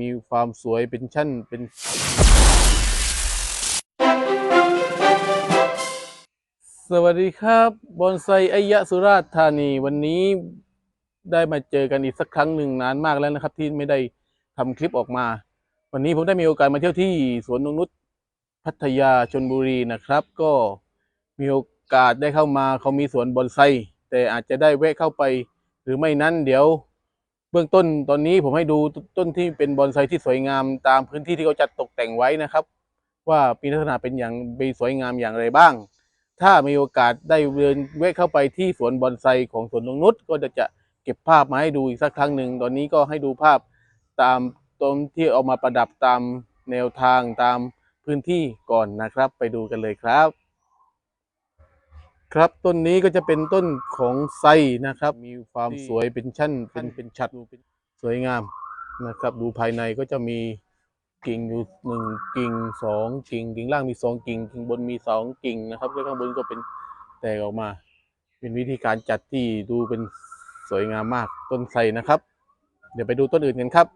มีความสวยเป็นชั้นเป็นสวัสดีครับบอนไซไอยะสุราษฎร์ธานีวันนี้ได้มาเจอกันอีกสักครั้งหนึ่งนานมากแล้วนะครับ ที่ไม่ได้ทำคลิปออกมา วันนี้ผมได้มีโอกาสมาเที่ยวที่สวนนงนุชพัทยาชนบุรีนะครับ ก็มีโอกาสได้เข้ามาเขามีสวนบอนไซแต่อาจจะได้แวะเข้าไป หรือไม่นั้นเดี๋ยว เบื้องต้นตอนนี้ผมให้ดูต้นที่เป็นบอนไซที่สวยงามตามพื้นที่ที่เขาจัดตกแต่งไว้นะครับ ว่ามีลักษณะเป็นอย่างเป็นสวยงามอย่างไรบ้าง ถ้ามีโอกาสได้เดินแวะเข้าไปที่สวนบอนไซของสวนนงนุชก็จะจะเก็บภาพมาให้ดูอีกสักครั้งหนึ่งตอนนี้ก็ให้ดูภาพตามตรงที่เอามาประดับตามแนวทางตามพื้นที่ก่อนนะครับ ไปดูกันเลยครับ ครับต้นนี้ก็จะเป็นต้นของไซนะครับ มีความสวยเป็นชั้นเป็นเป็นฉัดสวยงามนะครับ ดูภายในก็จะมีกิ่งอยู่หนึ่งกิ่งสองกิ่งกิ่งล่างมีสองกิ่งกิ่งบนมีสองกิ่งนะครับแล้วข้างบนก็เป็นแตกออกมา เป็นวิธีการจัดที่ดูเป็นสวยงามมากต้นไทรนะครับ เดี๋ยวไปดูต้นอื่นกันครับ